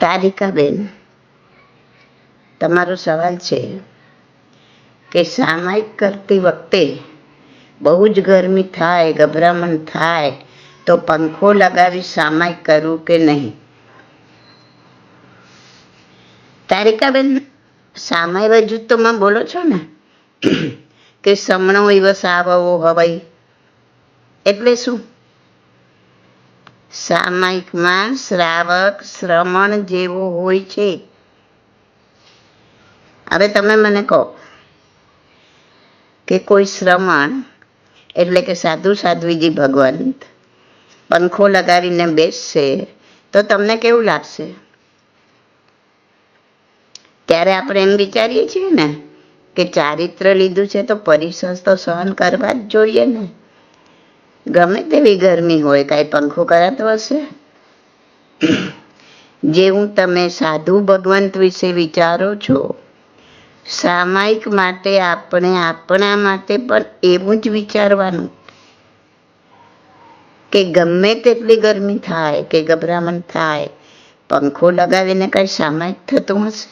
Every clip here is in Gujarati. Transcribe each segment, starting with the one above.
તારિકાબેન તમારો સવાલ છે કે સામાયિક કરતી વખતે બહુ જ ગરમી થાય, ગભરામણ થાય, તો પંખો લગાવી સામાયિક કરવું કે નહીં? તારિકાબેન, સામાય બાજુ તો માં બોલો છો ને? કે સમણો દિવસ આવવો હવાઈ? એટલે શું? સામાયિકમાં શ્રાવક શ્રમણ જેવો હોય છે. હવે તમે મને કહો કે કોઈ શ્રમણ એટલે કે સાધુ સાધ્વીજી ભગવંત પંખો લગાવીને બેસશે તો તમને કેવું લાગશે? ત્યારે આપણે એમ વિચારીએ છીએ ને કે ચારિત્ર લીધું છે તો પરિસર તો સહન કરવા જ જોઈએ ને. ગમે તેવી ગરમી હોય, કાંઈ પંખો કરાતો હશે જેવું તમે સાધુ ભગવંત વિશે વિચારો છો, સામાયિક માટે આપણે આપણા માટે પણ એવું જ વિચારવાનું કે ગમે તેટલી ગરમી થાય, કે ગભરામણ થાય, પંખો લગાવીને કઈ સામાયિક થતું હશે?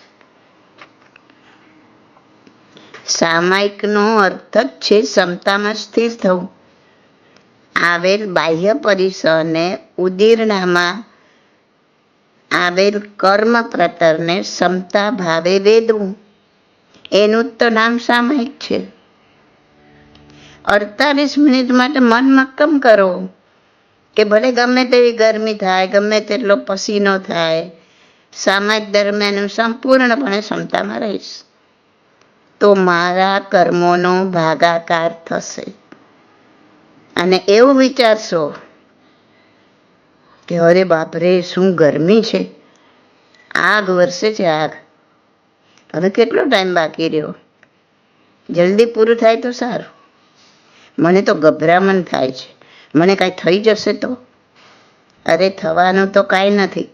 સામાયિકનો અર્થ જ છે ક્ષમતામાં સ્થિર થવું. આવેલ બાહ્ય પરિસરને ઉદીરણામાં આવેલ કર્મ પ્રતરને સમતા ભાવે વેદવું. એનું તો નામ સામાયિક છે. અડતાલીસ મિનિટ માટે મન મક્કમ કરો કે ભલે ગમે તેવી ગરમી થાય, ગમે તેટલો પસીનો થાય સામાયિક દરમિયાન હું સંપૂર્ણપણે ક્ષમતામાં રહીશ. તો મારા કર્મોનો ભાગાકાર થશે. અને એવું વિચારશો કે અરે બાપરે, શું ગરમી છે? આગ વરસે છે આગ. હવે કેટલો ટાઈમ બાકી રહ્યો? જલ્દી પૂરું થાય તો સારું. મને તો ગભરામણ થાય છે. મને કાંઈ થઈ જશે તો? અરે થવાનું તો કાંઈ નથી.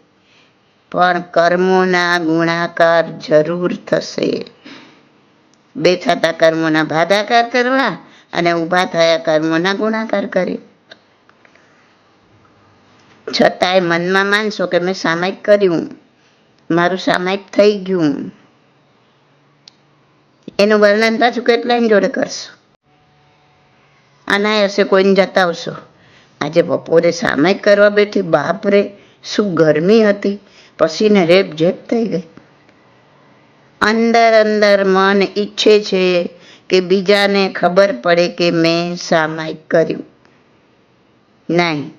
પણ કર્મોના ગુણાકાર જરૂર થશે. બે થતા કર્મોના ભાગાકાર કરવા અને ઊભા થયા કર્મોના ગુણાકાર કરે છતાંય મનમાં માનશો કે મેં સામાયિક કર્યું. મારું સામાયિક થઈ ગયું. એનું વર્ણન પાછું કેટલાય જોડે કરશો? અનાયાસે કોઈને જતાવશો. આજે બપોરે સામાયિક કરવા બેઠી. બાપરે, શું ગરમી હતી? પસીને રેપ જેપ થઈ ગઈ. અંદર અંદર મન ઈચ્છે છે કે બીજાને ખબર પડે કે મેં સામાયિક કર્યું. નહીં.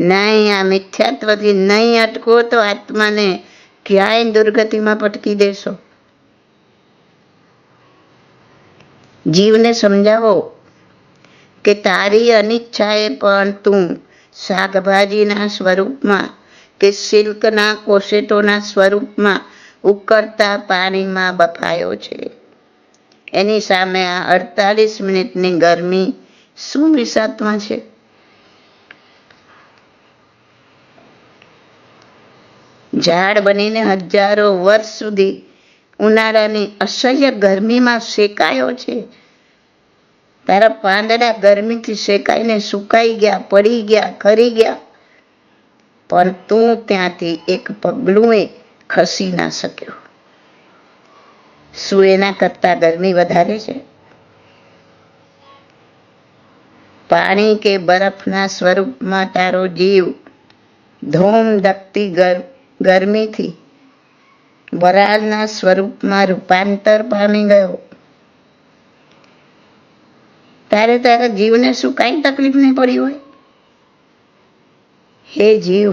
નહીં, આ મિથ્યાત્વથી નહીં અટકો તો આત્માને ક્યાંય દુર્ગતિમાં પટકી દેશો. જીવને સમજાવો કે તારી અનિચ્છાએ પણ તું શાકભાજીના સ્વરૂપમાં કે સિલ્કના કોશેટોના સ્વરૂપમાં ઉકળતા પાણીમાં બફાયો છે. એની સામે આ અડતાલીસ મિનિટની ગરમી શું વિષાત્મા છે? ઝાડ બનીને હજારો વર્ષ સુધી ઉનાળાની અસહ્ય ગરમીમાં શેકાયો છે. તારા પાંદડા ગરમીથી શેકાઈને સુકાઈ ગયા, પડી ગયા, ખરી ગયા. પણ તું ત્યાંથી એક પગલું ખસી ના શક્યો. શું એના કરતા ગરમી વધારે છે. પાણી કે બરફના સ્વરૂપમાં તારો જીવ ધૂમ ધકતી ગરમીથી વરાળના સ્વરૂપમાં રૂપાંતર પામી ગયો. તારે તારા જીવને શું કાંઈ તકલીફ નહીં પડી હોય? હે જીવ,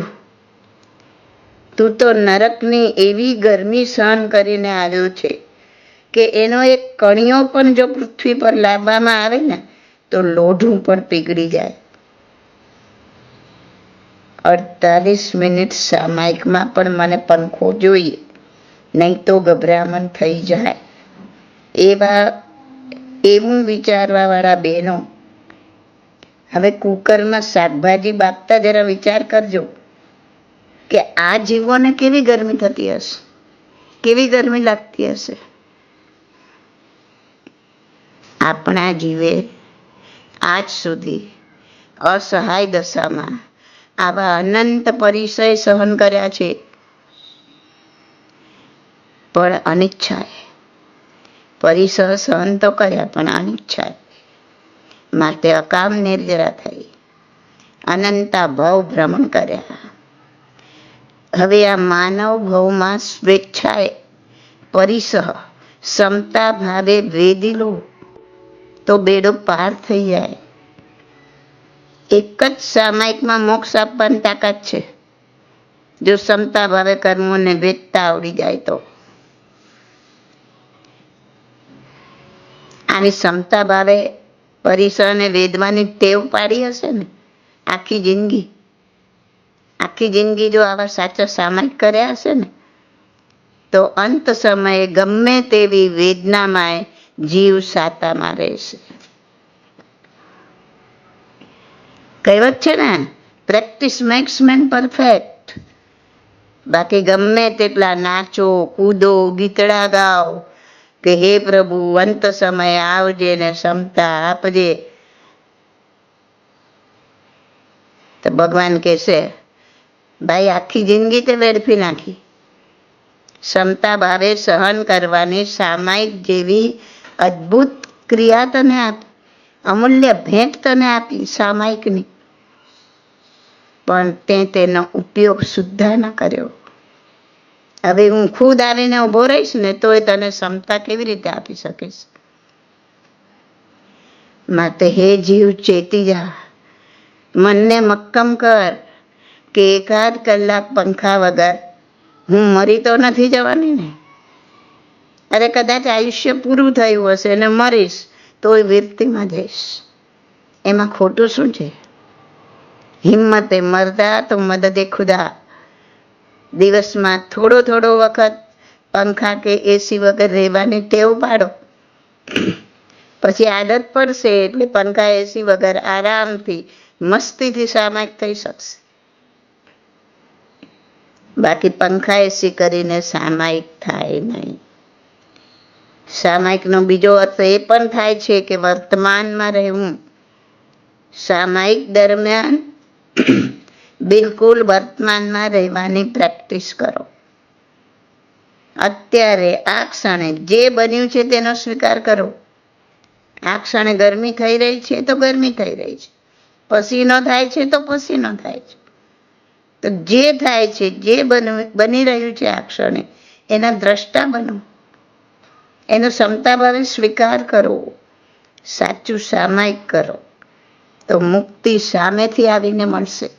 તું તો નરકની એવી ગરમી સહન કરીને આવ્યો છે. કે એનો એક કણિયો પણ જો પૃથ્વી પર લાવવામાં આવે ને, તો લોઢું પણ પીગળી જાય. અડતાલીસ મિનિટ સામાયિકમાં પણ મને પંખો જોઈએ, નહીં તો ગભરામણ થઈ જાય. એવા, એવું વિચારવાવાળા બહેનો, હવે કુકરમાં શાકભાજી બાફતા જરા વિચાર કરજો, કે આ જીવોને કેવી ગરમી થતી હશે? કેવી ગરમી લાગતી હશે? આપણા જીવે. આજ સુધી અસહાય દશામાં આવા અનંત પરિચય સહન કર્યા છે. પણ અનિચ્છાએ પરિસર સહન તો કર્યા, પણ અનિચ્છાએ માટે અકામ નિર્જરા થઈ, અનંતા ભવ ભ્રમણ કર્યા. હવે આ માનવ ભવમાં સ્વેચ્છાએ પરિસહ સમતા ભાવે વેદી લો તો બેડો પાર થઈ જાય. એક જ સામાયિકમાં મોક્ષ આપવાની તાકાત છે. જો સમતા ભાવે કર્મોને વેચતા આવડી જાય તો. આની ક્ષમતા ભાવે પરિસરને વેદવાની ટેવ પાડી હશે ને? આખી જિંદગી. આખી જિંદગી જો આવા સાચા સામાયિક કર્યા હશે ને? તો અંત સમયે ગમે તેવી વેદનામાં જીવ સાતામાં રહેશે. કહેવત છે ને પ્રેક્ટિસ મેક્સ મેન પરફેક્ટ બાકી ગમે તેટલા નાચો, કૂદો, ગીતડા ગાઓ, કે હે પ્રભુ, અંત સમય આવજે ને ક્ષમતા આપજે. તો ભગવાન કહેશે, ભાઈ, આખી જિંદગી તે વેડફી નાખી. ક્ષમતા ભાવે સહન કરવાની સામાયિક જેવી અદ્ભુત ક્રિયા તને આપી, અમૂલ્ય ભેટ તને આપી સામાયિકની. પણ તે તેનો ઉપયોગ સુદ્ધા ન કર્યો. હવે હું ખુદ આવીને ઊભો રહીશ ને તોય તને ક્ષમતા કેવી રીતે આપી શકીશ? માટે હે જીવ ચેતી જા મનને મક્કમ કર કે એકાદ કલાક પંખા વગર હું મરી તો નથી જવાની ને? અરે કદાચ આયુષ્ય પૂરું થયું હશે અને મરીશ, તોય વીરતીમાં જઈશ. એમાં ખોટું શું છે? હિંમતે મરતા તો મદદે ખુદા. દિવસમાં થોડો થોડો વખત પંખા કે એસી વગર રહેવાની ટેવ પાડો. પછી આદત પડશે એટલે પંખા એસી વગર આરામથી, મસ્તીથી સામાયિક થઈ શકશે. બાકી પંખા એસી કરીને સામાયિક થાય નહીં. સામાયિકનો બીજો અર્થ એ પણ થાય છે કે વર્તમાનમાં રહેવું. સામાયિક દરમિયાન બિલકુલ વર્તમાનમાં રહેવાની પ્રેક્ટિસ કરો. અત્યારે આ ક્ષણે જે બન્યું છે તેનો સ્વીકાર કરો. આ ક્ષણે ગરમી થઈ રહી છે તો ગરમી થઈ રહી છે. પસીનો થાય છે તો પસીનો થાય છે. તો જે થાય છે, જે બની રહ્યું છે આ ક્ષણે, એના દ્રષ્ટા બનો. એનો ક્ષમતા ભાવે સ્વીકાર કરો. સાચું સામાયિક કરો. તો મુક્તિ સામેથી આવીને મળશે.